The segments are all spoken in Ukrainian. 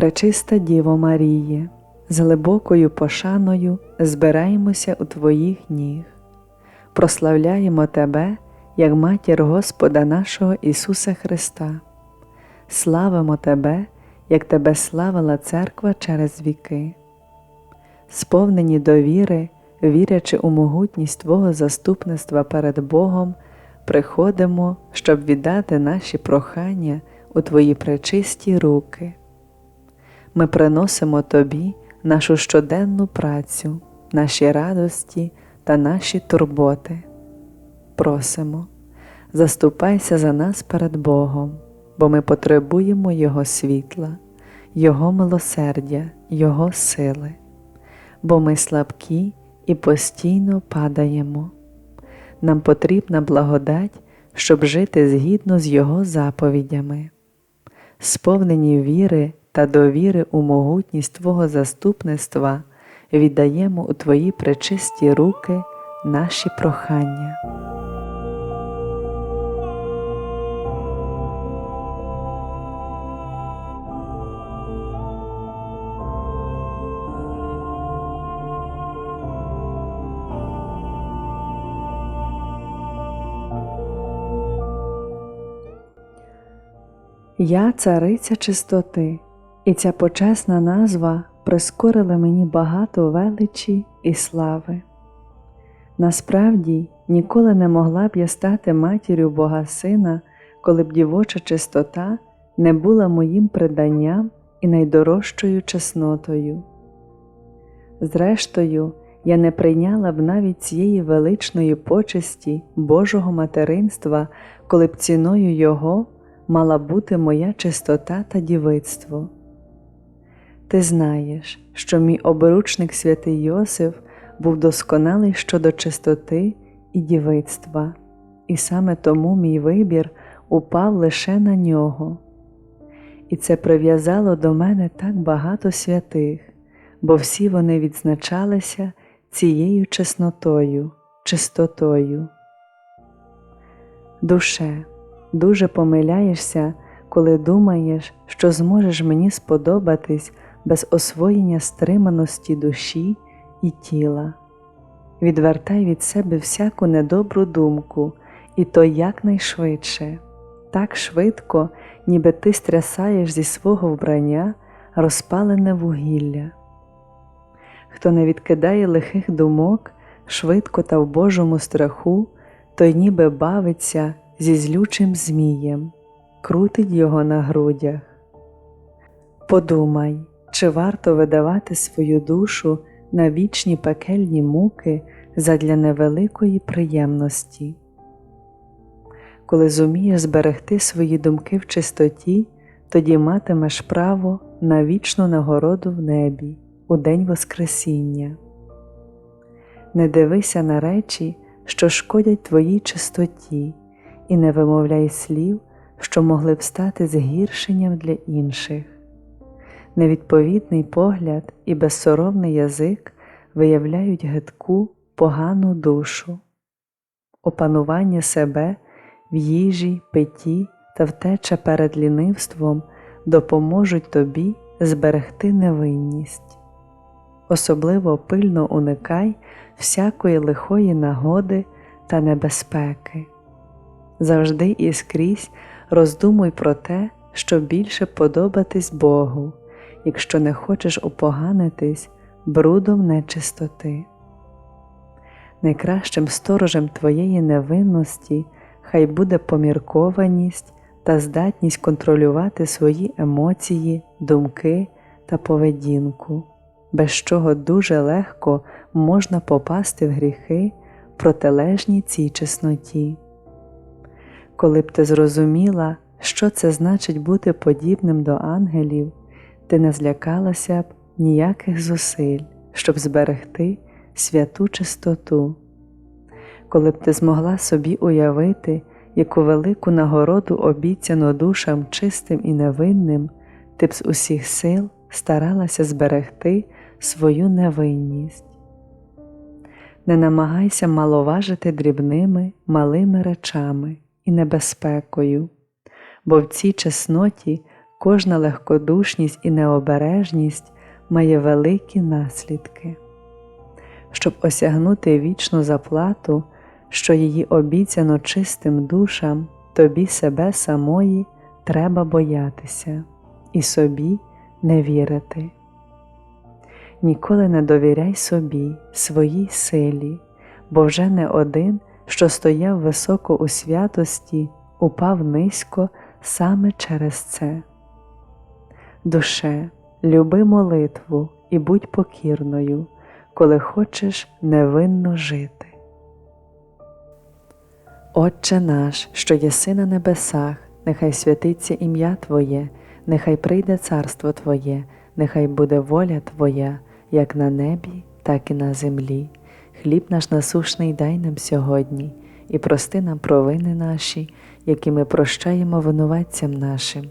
Пречиста Діво Маріє, з глибокою пошаною збираємося у Твоїх ніг, прославляємо Тебе як Матір Господа нашого Ісуса Христа, славимо Тебе, як Тебе славила Церква через віки, сповнені довіри, вірячи у могутність Твого заступництва перед Богом, приходимо, щоб віддати наші прохання у Твої пречисті руки. Ми приносимо Тобі нашу щоденну працю, наші радості та наші турботи. Просимо, заступайся за нас перед Богом, бо ми потребуємо Його світла, Його милосердя, Його сили, бо ми слабкі і постійно падаємо. Нам потрібна благодать, щоб жити згідно з Його заповідями, сповнені віри та довіри у могутність Твого заступництва віддаємо у Твої пречисті руки наші прохання. Я цариця чистоти, і ця почесна назва прискорила мені багато величі і слави. Насправді ніколи не могла б я стати матір'ю Бога Сина, коли б дівоча чистота не була моїм приданням і найдорожчою чеснотою. Зрештою, я не прийняла б навіть цієї величної почесті Божого материнства, коли б ціною Його мала бути моя чистота та дівицтво. Ти знаєш, що мій обручник святий Йосиф був досконалий щодо чистоти і дівицтва, і саме тому мій вибір упав лише на нього. І це прив'язало до мене так багато святих, бо всі вони відзначалися цією чеснотою, чистотою. Душе, дуже помиляєшся, коли думаєш, що зможеш мені сподобатись без освоєння стриманості душі і тіла. Відвертай від себе всяку недобру думку, і то якнайшвидше, так швидко, ніби ти стрясаєш зі свого вбрання розпалене вугілля. Хто не відкидає лихих думок швидко та в Божому страху, той ніби бавиться зі злючим змієм, крутить його на грудях. Подумай, чи варто видавати свою душу на вічні пекельні муки задля невеликої приємності. Коли зумієш зберегти свої думки в чистоті, тоді матимеш право на вічну нагороду в небі у день Воскресіння. Не дивися на речі, що шкодять твоїй чистоті, і не вимовляй слів, що могли б стати згіршенням для інших. Невідповідний погляд і безсоромний язик виявляють гидку, погану душу, опанування себе в їжі, питті та втеча перед лінивством допоможуть тобі зберегти невинність. Особливо пильно уникай всякої лихої нагоди та небезпеки. Завжди і скрізь роздумуй про те, що більше подобатись Богу, якщо не хочеш упоганитись брудом нечистоти. Найкращим сторожем твоєї невинності хай буде поміркованість та здатність контролювати свої емоції, думки та поведінку, без чого дуже легко можна попасти в гріхи, протилежні цій чесноті. Коли б ти зрозуміла, що це значить бути подібним до ангелів, ти не злякалася б ніяких зусиль, щоб зберегти святу чистоту. Коли б ти змогла собі уявити, яку велику нагороду обіцяно душам чистим і невинним, ти б з усіх сил старалася зберегти свою невинність. Не намагайся маловажити дрібними малими речами і небезпекою, бо в цій чесноті кожна легкодушність і необережність має великі наслідки. Щоб осягнути вічну заплату, що її обіцяно чистим душам, тобі себе самої треба боятися і собі не вірити. Ніколи не довіряй собі, своїй силі, бо вже не один, що стояв високо у святості, упав низько саме через це. Душе, люби молитву і будь покірною, коли хочеш невинно жити. Отче наш, що єси на небесах, нехай святиться ім'я Твоє, нехай прийде царство Твоє, нехай буде воля Твоя, як на небі, так і на землі. Хліб наш насушний дай нам сьогодні, і прости нам провини наші, які ми прощаємо винуватцям нашим,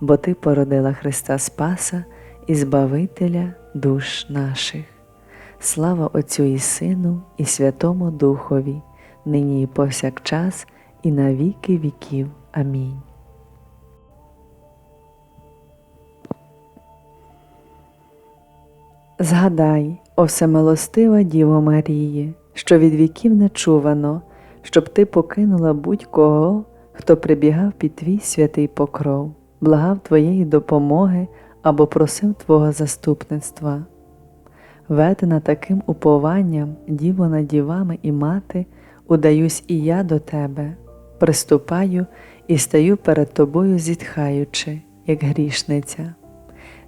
бо Ти породила Христа Спаса і Збавителя душ наших. Слава Отцю і Сину, і Святому Духові, нині і повсякчас, і на віки віків. Амінь. Згадай, о всемилостива Діво Марії, що від віків не чувано, щоб ти покинула будь-кого, хто прибігав під твій святий покров, благав Твоєї допомоги або просив Твого заступництва. Ведена таким упованням, діво над дівами і мати, удаюсь і я до тебе, приступаю і стаю перед тобою, зітхаючи, як грішниця.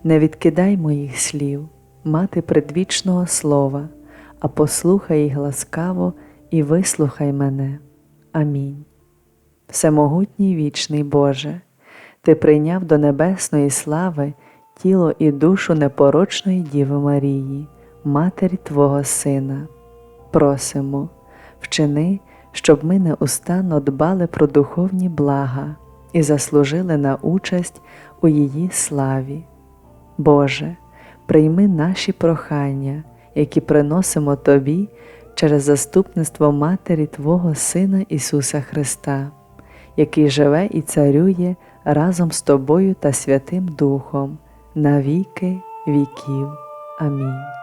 Не відкидай моїх слів, мати предвічного слова, а послухай їх ласкаво і вислухай мене. Амінь. Всемогутній вічний Боже, Ти прийняв до небесної слави тіло і душу непорочної Діви Марії, Матері Твого Сина. Просимо, вчини, щоб ми неустанно дбали про духовні блага і заслужили на участь у її славі. Боже, прийми наші прохання, які приносимо Тобі через заступництво Матері Твого Сина Ісуса Христа, який живе і царює разом з Тобою та Святим Духом на віки віків. Амінь.